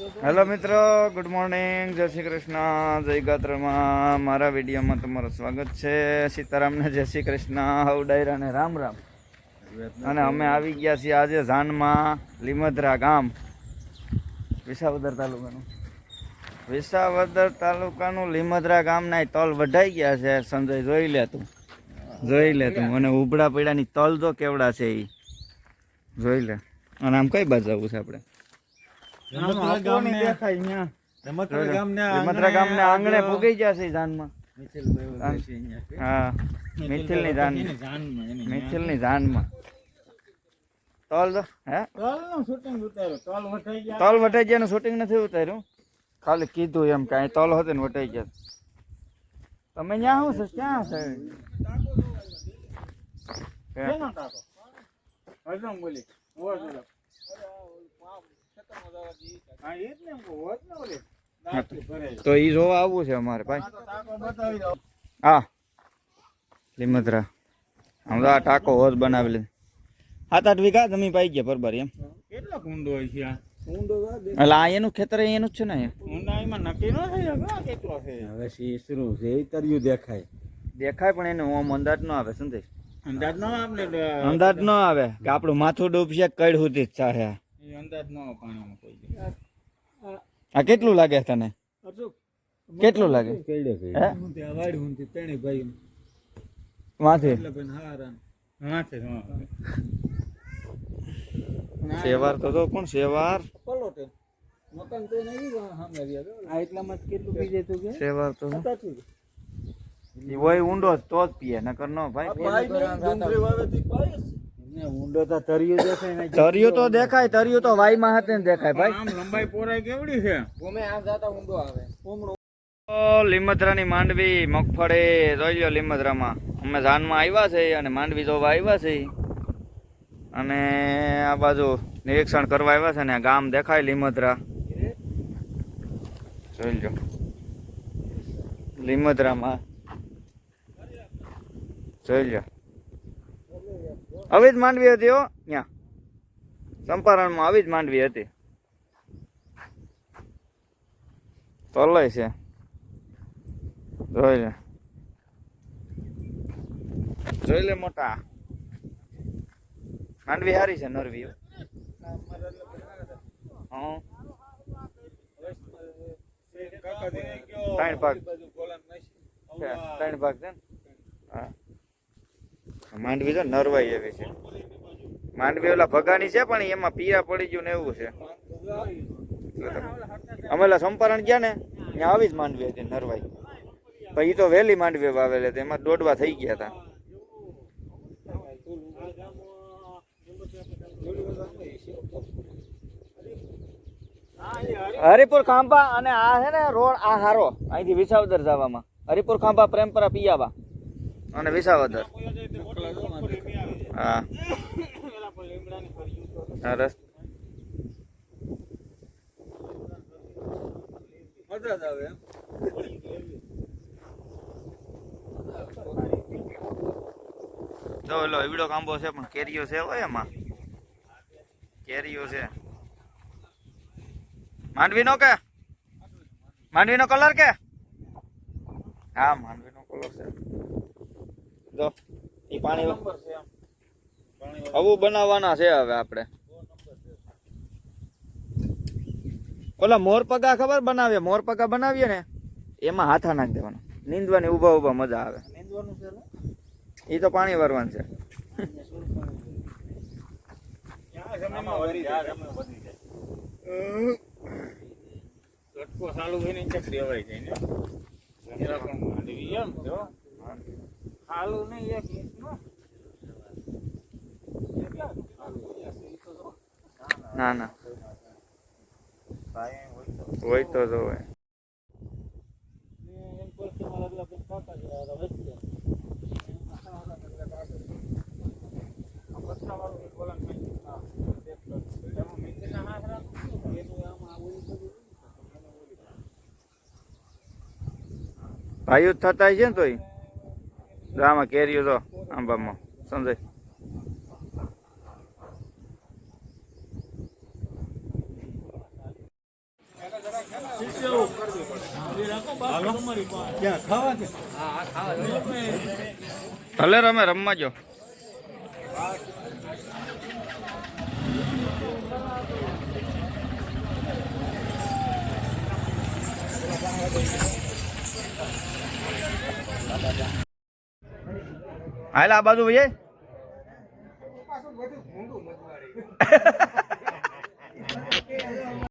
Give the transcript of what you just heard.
Hello મિત્રો, good morning, જય શ્રી કૃષ્ણ, જય ગાત્રમાં. મારા વિડીયોમાં તમારું સ્વાગત છે. સીતારામને જય શ્રી કૃષ્ણ હવ ડાયરા અને રામ રામ. અને અમે આવી ગયા છીએ આજે ઝાનમાં લીમધરા ગામ, વિસાવદર તાલુકાનું. વિસાવદર તાલુકાનું લીમધરા ગામના તલ વઢાઈ ગયા છે. સંજય, જોઈ લે તું. જોઈ લે તું. અને ઉબડા પીડાની તલ તો કેવડા છે એ જોઈ લે. અને આમ કઈ બાજુ જવું છે આપણે? રમતરા લીમદ્રા ગામના આંગણે ભોગી જાનમાં. હા. મિથિલની જાન મિથિલની જાનમાં. તલ હે? તલ વટાઈ ગયા. શૂટિંગ નથી ઉતાર્યું. ખાલી કીધું એમ કાંઈ. તલ હતું ને વટાઈ ગયા. તમે ત્યાં શું છો? ક્યાં છે? બોલી તો એ જોવા આવવું છે અમારે ભાઈ. આ તો ટાંકો બતાવી દો. હા. લીમદ્રા. આમ તો આ ટાકો હોજ બનાવી લીધો. સાત આઠ વીઘા જમીન પાઈ ગયા બરોબર એમ. કેટલો ઊંડો હોય છે આ? એટલે આ એનું ખેતર એનું જ છે ને ઊંડાઈમાં નક્કી ન થઈ કેટલો છે? હવે શીસરું છે એ તર્યું દેખાય. દેખાય પણ એનું ઓમ અંદાજ ન આવે સંદેશ અંદાજ ન અંદાજ ન આવે કે આપણું માથું ડૂબશે કઈ સુધી જ ચાહે અંદાજ ન પાણીમાં કોઈ આ કેટલું લાગે તને? કેટલું લાગે? માથે સેવાર તો તો કોણ સેવાર? પલોટે. મકાન તો નહીં આ એટલામાં કેટલું પી જાય તું કે? સેવાર તો ઈ હોય ઊંડો જ તો જ પીએ નકર નો ભાઈ. એમને ઊંડો તો તર્યું દેખાય ને તો દેખાય તરિયું તો વાયમાં હાથે દેખાય ભાઈ. આમ લંબાઈ પોરાઈ કેવડી છે? ઓ લીમદ્રાની માંડવી મગફળી જોઈ લો લીમદ્રામાં. અમે જાનમાં આવ્યા છે અને માંડવી જોવા આવ્યા છે. અને આ બાજુ નિરીક્ષણ કરવા આવ્યા છે ને ગામ દેખાય લીમદ્રા. જોઈ લો લીમદ્રામાં. જોઈ લો આવી જ માંડવી હતી હો ત્યાં ચંપારણમાં આવી જ માંડવી હતી. તલય છે. જોઈ લે. જોઈ લે મોટા. માંડવી હારી છે નરવી હો. ત્રણ ભાગ. ત્રણ ભાગ છે ને? માંડવી તો નરવાઈ એવી છે. માંડવી ઓલા ભગાની છે પણ એમાં પીરા પડી ગયું ને એવું છે. અમે ઓલા સંપારણ ગયા ને, ત્યાં આવી જ માંડવી હતી નરવાઈ. પછી તો વહેલી માંડવી વાવેલી હતી, એમાં દોડવા થઈ ગયા હતા. હરિપુર ખાંભા અને આ છે ને રોડ, આ હારો, અહીંથી વિસાવદર જવામાં. હરિપુર ખાંભા, પ્રેમપરા, પિયાવા. અને વિસાવદર હા. હા, રસ. મજા જ આવે એમ. જો એલો એવડો કાંબો છે, પણ કેરીઓ છે હોય એમાં. કેરીઓ છે. માંડવીનો કે? માંડવીનો કલર કે? હા, માંડવીનો કલર છે. જો એ પાણી. આવું બનાવવાના છે હવે આપણે. ઓલા મોરપગા ખબર બનાવીએ? મોરપગા બનાવીએ ને એમાં હાથા નાખી દેવાનો. નીંદવાની ઊભા ઊભા મજા આવે. નીંદવાનું છે ને? એ તો પાણી વરવાનું છે. લટકો ચાલુ હોય ને ચકરી હવાઈ જાય ને. પણ માંડવી એમ જો. ચાલુ નહીં એક ઇંચનો. ના ના ભાઈ હોય તો. હોય. તો જો હોય ભાઈ થતા છે ને તોય? જો આમાં કેરીઓ તો આંબામાં. સમજાય ભલે રમે રમવા જો. હાલ આ બાજુ ભાઈ